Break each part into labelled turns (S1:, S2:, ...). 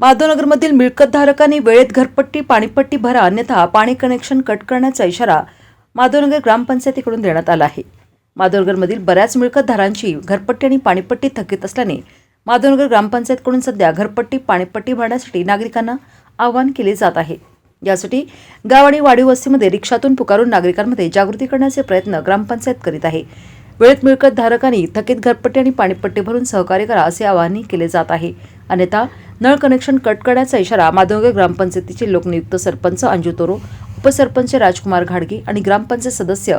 S1: माधवनगरमधील मिळकतधारकांनी वेळेत घरपट्टी पाणीपट्टी भरा अन्यथा पाणी कनेक्शन कट करण्याचा इशारा माधवनगर ग्रामपंचायतीकडून देण्यात आला आहे. माधवनगरमधील बऱ्याच मिळकतधारांची घरपट्टी आणि पाणीपट्टी थकीत असल्याने माधवनगर ग्रामपंचायतकडून सध्या घरपट्टी पाणीपट्टी भरण्यासाठी नागरिकांना आवाहन केले जात आहे. यासाठी गाव आणि वाढीव वस्तीमध्ये रिक्षातून पुकारून नागरिकांमध्ये जागृती करण्याचे प्रयत्न ग्रामपंचायत करीत आहे. वेळेत मिळकत धारकांनी थकीत घरपट्टी आणि पाणीपट्टी भरून सहकार्य करा असे आवाहनही केले जात आहे. अन्यथा नळ कनेक्शन कट करण्याचा इशारा माधवगे ग्रामपंचायतीचे लोकनियुक्त सरपंच अंजू तोरो उपसरपंच राजकुमार घाडगे आणि ग्रामपंचायत सदस्य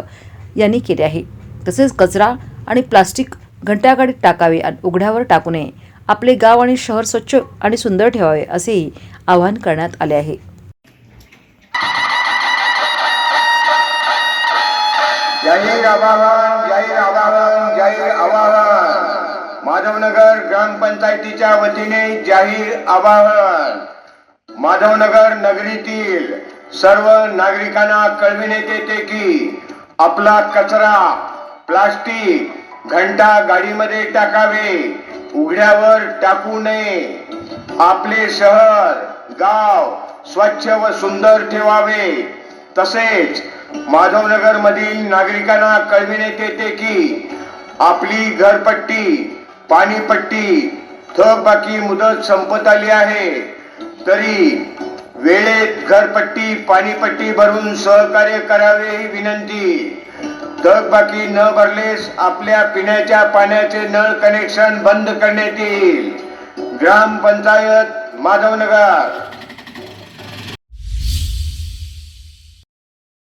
S1: यांनी केले आहे. तसेच कचरा आणि प्लास्टिक घंटागाडीत टाकावे आणि उघड्यावर टाकू नये. आपले गाव आणि शहर स्वच्छ आणि सुंदर ठेवावे असेही आवाहन करण्यात आले आहे.
S2: जाहीर जाहीर आवाहन. माधवनगर ग्रामपंचायतीच्या वतीने जाहीर आवाहन. माधवनगर नगरीतील सर्व नागरिकांना कळविण्यात येते की आपला कचरा प्लास्टिक घंटा गाडीमध्ये टाकावे उघड्यावर टाकू नये. आपले शहर गाव स्वच्छ व सुंदर ठेवावे. तसेच माधवनगर मधील नागरिकांना कळविण्यात येते की आपली घरपट्टी पाणीपट्टी थकबाकी मुदत संपत आली आहे. तरी वेळेत घरपट्टी पाणीपट्टी भरून सहकार्य करावे ही विनंती. थकबाकी न भरलेस आपल्या पिण्याच्या पाण्याचे नळ कनेक्शन बंद करण्यात येईल. ग्रामपंचायत माधवनगर.